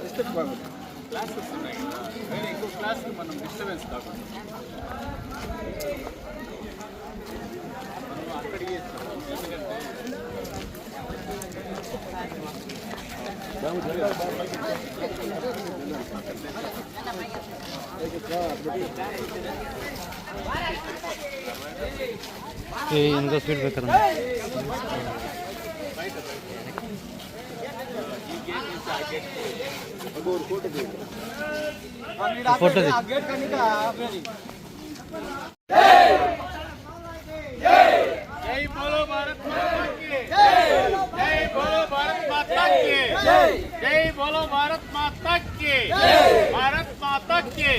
Acoustic బాగుంది classes ఉన్నాయి కదా వేరే ఇంకో క్లాస్కి మనం డిస్టర్బెన్స్ కాకుండా మనం అక్కడికి ఇస్తాం. ఎందుకంటే ये इनका स्पीड ब्रेकर है फ़ोटो जय बोलो भारत माता की। जय। बोलो भारत माता के। भारत माता के।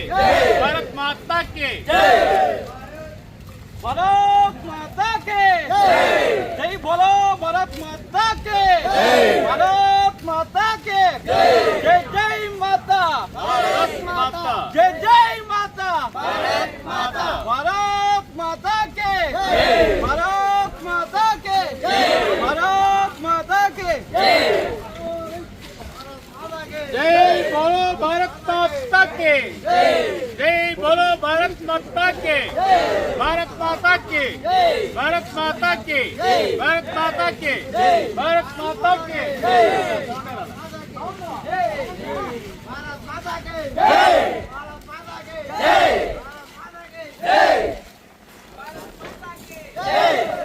भारत माता की। भारत माता के। जय। बोलो भारत माता के। भारत माता के। जय जय माता। भारत माता। जय जय माता। भारत माता। भारत माता के। जय भारत माता के। जय भारत माता के। जय जय बोलो भारत माता के। जय जय बोलो भारत माता के। भारत माता के भारत माता के भारत माता के भारत माता के भारत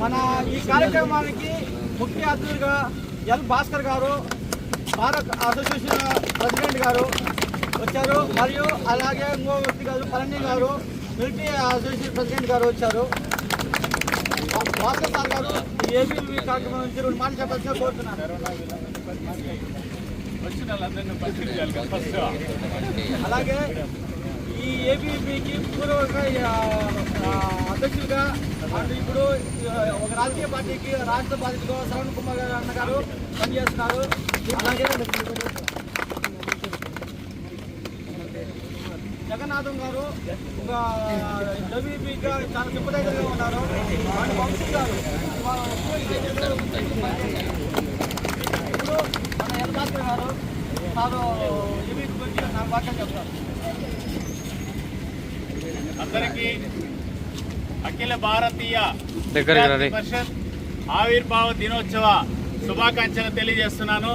మన ఈ కార్యక్రమానికి ముఖ్య అతిథులుగా ఎల్ భాస్కర్ గారు భారత్ అసోసియేషన్ ప్రెసిడెంట్ గారు వచ్చారు మరియు అలాగే ఇంకో వ్యక్తి గారు పళని గారు మిలిటరీ అసోసియేషన్ ప్రెసిడెంట్ గారు వచ్చారు. భాస్కర్ సార్ గారు ఈ ఏబీవీ కార్యక్రమం నుంచి రెండు మాటలు చెప్పాల్సిన కోరుతున్నాను. అలాగే ఈ ఏబీపీకి పూర్వక అధ్యక్షులుగా ఇప్పుడు ఒక రాజకీయ పార్టీకి రాష్ట్ర బాధ్యతగా శ్రవణ్ కుమార్ గారు అన్న గారు పనిచేస్తున్నారు. అలాగే జగన్నాథం గారు ఒక డబ్ల్యూపీగా చాలా సింపదైజర్గా ఉన్నారు. అండ్ వంశీ గారు ఇప్పుడు మన ఎల్ గారు సారు ఏబీపీ గురించి నాకు బాగా చెప్తారు. అందరికీ అఖిల భారతీయ పరిషత్ ఆవిర్భావ దినోత్సవ శుభాకాంక్షలు తెలియజేస్తున్నాను.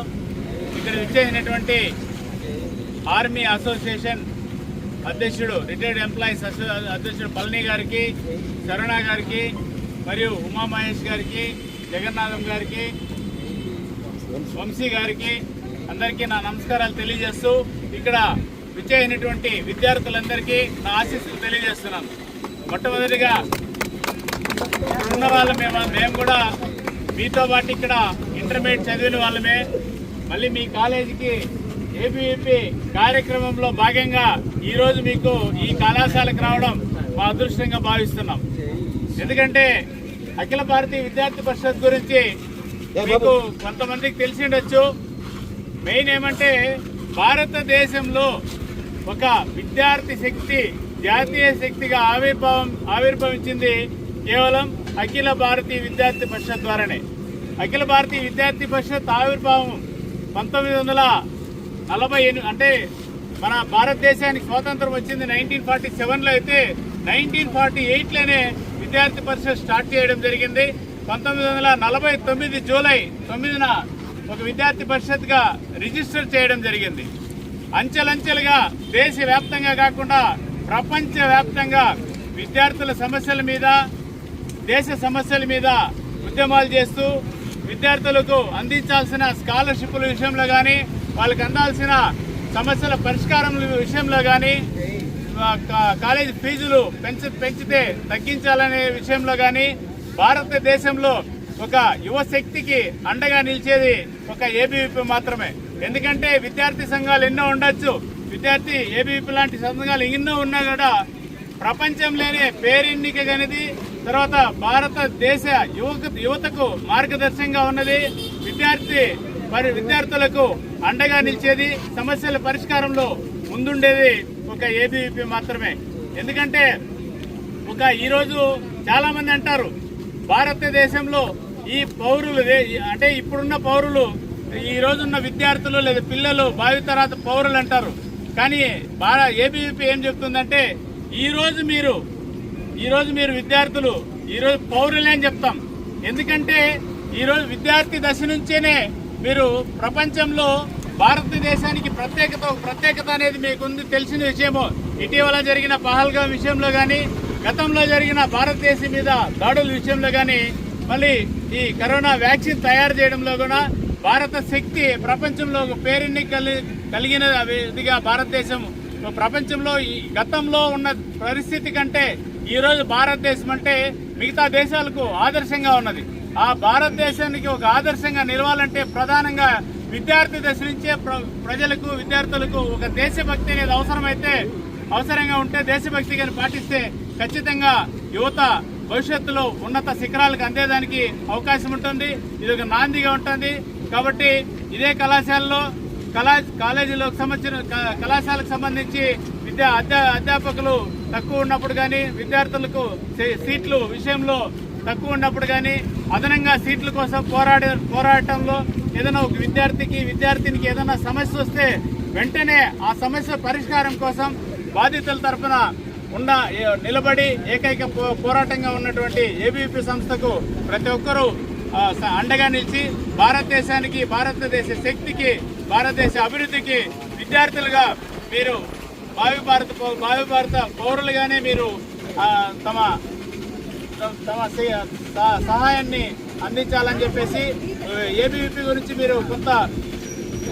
ఇక్కడ విచ్చేసినటువంటి ఆర్మీ అసోసియేషన్ అధ్యక్షుడు రిటైర్డ్ ఎంప్లాయీస్ అధ్యక్షుడు పళని గారికి శరణా గారికి మరియు ఉమా మహేష్ గారికి జగన్నాథం గారికి వంశీ గారికి అందరికీ నా నమస్కారాలు తెలియజేస్తూ ఇక్కడ విచ్చేసినటువంటి విద్యార్థులందరికీ నా ఆశీస్సులు తెలియజేస్తున్నాను. మొట్టమొదటిగా ఉన్న వాళ్ళ మేము మేము కూడా మీతో పాటు ఇక్కడ ఇంటర్మీడియట్ చదివిన వాళ్ళమే. మళ్ళీ మీ కాలేజీకి ఏబీవీపీ కార్యక్రమంలో భాగంగా ఈరోజు మీకు ఈ కళాశాలకు రావడం మా అదృష్టంగా భావిస్తున్నాం. ఎందుకంటే అఖిల భారతీయ విద్యార్థి పరిషత్ గురించి మీకు కొంతమందికి తెలిసి ఉండొచ్చు. మెయిన్ ఏమంటే భారతదేశంలో ఒక విద్యార్థి శక్తి జాతీయ శక్తిగా ఆవిర్భావం ఆవిర్భవించింది కేవలం అఖిల భారతీయ విద్యార్థి పరిషత్ ద్వారానే. అఖిల భారతీయ విద్యార్థి పరిషత్ ఆవిర్భావం పంతొమ్మిది వందల నలభై అంటే మన భారతదేశానికి స్వాతంత్రం వచ్చింది నైన్టీన్ ఫార్టీ సెవెన్లో అయితే నైన్టీన్ ఫార్టీ ఎయిట్లోనే విద్యార్థి పరిషత్ స్టార్ట్ చేయడం జరిగింది. పంతొమ్మిది వందల నలభై తొమ్మిది జూలై తొమ్మిదిన ఒక విద్యార్థి పరిషత్గా రిజిస్టర్ చేయడం జరిగింది. అంచెలంచెలుగా దేశవ్యాప్తంగా కాకుండా ప్రపంచవ్యాప్తంగా విద్యార్థుల సమస్యల మీద దేశ సమస్యల మీద ఉద్యమాలు చేస్తూ విద్యార్థులకు అందించాల్సిన స్కాలర్షిప్ల విషయంలో కానీ వాళ్ళకి అందాల్సిన సమస్యల పరిష్కారం విషయంలో కానీ కాలేజ్ ఫీజులు పెంచ పెంచితే తగ్గించాలనే విషయంలో కానీ భారతదేశంలో ఒక యువ శక్తికి అండగా నిలిచేది ఒక ఏబీవీపీ మాత్రమే. ఎందుకంటే విద్యార్థి సంఘాలు ఎన్నో ఉండొచ్చు విద్యార్థి ఏబీపీ లాంటి సందర్భాలు ఎన్నో ఉన్నా కూడా ప్రపంచంలోనే పేరెన్నిక గనిది. తర్వాత భారతదేశ యువక యువతకు మార్గదర్శకంగా ఉన్నది. విద్యార్థి మరి విద్యార్థులకు అండగా నిలిచేది సమస్యల పరిష్కారంలో ముందుండేది ఒక ఏబీవీపీ మాత్రమే. ఎందుకంటే ఒక ఈరోజు చాలా మంది అంటారు భారతదేశంలో ఈ పౌరులు అంటే ఇప్పుడున్న పౌరులు ఈ రోజున్న విద్యార్థులు లేదా పిల్లలు భావితరాత పౌరులు అంటారు. కానీ బాగా ఏబీవీపీ ఏం చెప్తుందంటే ఈరోజు మీరు ఈరోజు మీరు విద్యార్థులు ఈరోజు పౌరులే అని చెప్తాం. ఎందుకంటే ఈ రోజు విద్యార్థి దశ నుంచేనే మీరు ప్రపంచంలో భారతదేశానికి ప్రత్యేకత ప్రత్యేకత అనేది మీకుంది తెలిసిన విషయము. ఇటీవల జరిగిన పహల్గా విషయంలో కానీ గతంలో జరిగిన భారతదేశం మీద దాడుల విషయంలో కానీ మళ్ళీ ఈ కరోనా వ్యాక్సిన్ తయారు చేయడంలో కూడా భారత శక్తి ప్రపంచంలో ఒక పేరుని కలిగిన ఇదిగా భారతదేశం. ప్రపంచంలో ఈ గతంలో ఉన్న పరిస్థితి కంటే ఈరోజు భారతదేశం అంటే మిగతా దేశాలకు ఆదర్శంగా ఉన్నది. ఆ భారతదేశానికి ఒక ఆదర్శంగా నిలవాలంటే ప్రధానంగా విద్యార్థి దశ నుంచే ప్ర- ప్రజలకు విద్యార్థులకు ఒక దేశభక్తి అనేది అవసరమైతే అవసరంగా ఉంటే దేశభక్తి కానీ పాటిస్తే ఖచ్చితంగా యువత భవిష్యత్తులో ఉన్నత శిఖరాలకు అందేదానికి అవకాశం ఉంటుంది. ఇది ఒక నాందిగా ఉంటుంది. కాబట్టి ఇదే కళాశాలలో కళా కాలేజీలకు సంబంధించిన క- కళాశాలకు సంబంధించి విద్యా అధ్యా అధ్యాపకులు తక్కువ ఉన్నప్పుడు కానీ విద్యార్థులకు సీట్లు విషయంలో తక్కువ ఉన్నప్పుడు కానీ అదనంగా సీట్ల కోసం పోరాడే పోరాటంలో ఏదైనా ఒక విద్యార్థికి విద్యార్థినికి ఏదైనా సమస్య వస్తే వెంటనే ఆ సమస్య పరిష్కారం కోసం బాధితుల తరఫున ఉన్న నిలబడి ఏకైక పో- పోరాటంగా ఉన్నటువంటి ఏబీపీ సంస్థకు ప్రతి ఒక్కరూ అండగా నిలిచి భారతదేశానికి భారతదేశ శక్తికి భారతదేశ అభివృద్ధికి విద్యార్థులుగా మీరు భావి భారత పౌ- భావి భారత పౌరులుగానే మీరు తమ త- తమ సహాయాన్ని అందించాలని చెప్పేసి ఏబీవీపీ గురించి మీరు కొంత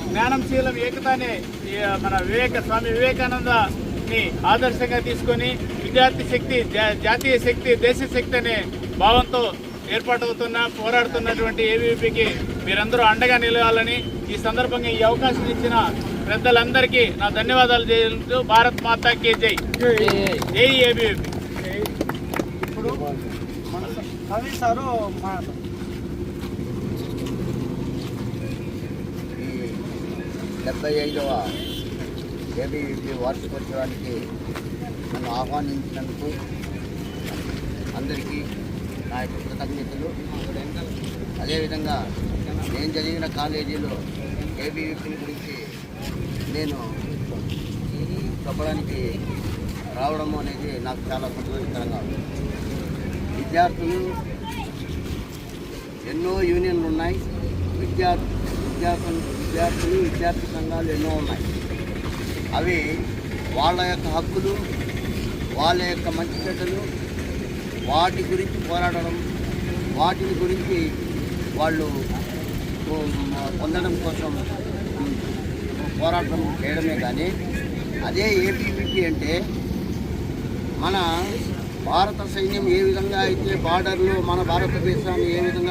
జ్ఞానంశీలం ఏకతానే మన వివేక స్వామి వివేకానందని ఆదర్శంగా తీసుకొని విద్యార్థి శక్తి జా- జాతీయ శక్తి దేశ శక్తి అనే భావంతో ఏర్పాటవుతున్న పోరాడుతున్నటువంటి ఏబీవీపీకి మీరందరూ అండగా నిలవాలని ఈ సందర్భంగా ఈ అవకాశం ఇచ్చిన పెద్దలందరికీ నా ధన్యవాదాలు చేస్తూ భారత్ మాతాకి జై. జై ఏబీవీపీ ఇప్పుడు మన కవి సారు డెబ్బై ఐదవ ఏబీవీపీ వార్షికోత్సవానికి నన్ను ఆహ్వానించినందుకు అందరికీ నా యొక్క కృతజ్ఞతలు. అదేవిధంగా నేను చదివిన కాలేజీలో ఏబీవీపీ గురించి నేను చెప్పడానికి రావడం అనేది నాకు చాలా సంతోషకరంగా ఉంది. విద్యార్థులు ఎన్నో యూనియన్లు ఉన్నాయి. విద్యా విద్యార్థులు విద్యార్థులు విద్యార్థి సంఘాలు ఎన్నో ఉన్నాయి. అవి వాళ్ళ యొక్క హక్కులు వాళ్ళ యొక్క మంచి చెడ్డలు వాటి గురించి పోరాడడం వాటిని గురించి వాళ్ళు పొందడం కోసం పోరాటం చేయడమే కానీ అదే ఏపీపీటీ అంటే మన భారత సైన్యం ఏ విధంగా అయితే బార్డర్లో మన భారతదేశాన్ని ఏ విధంగా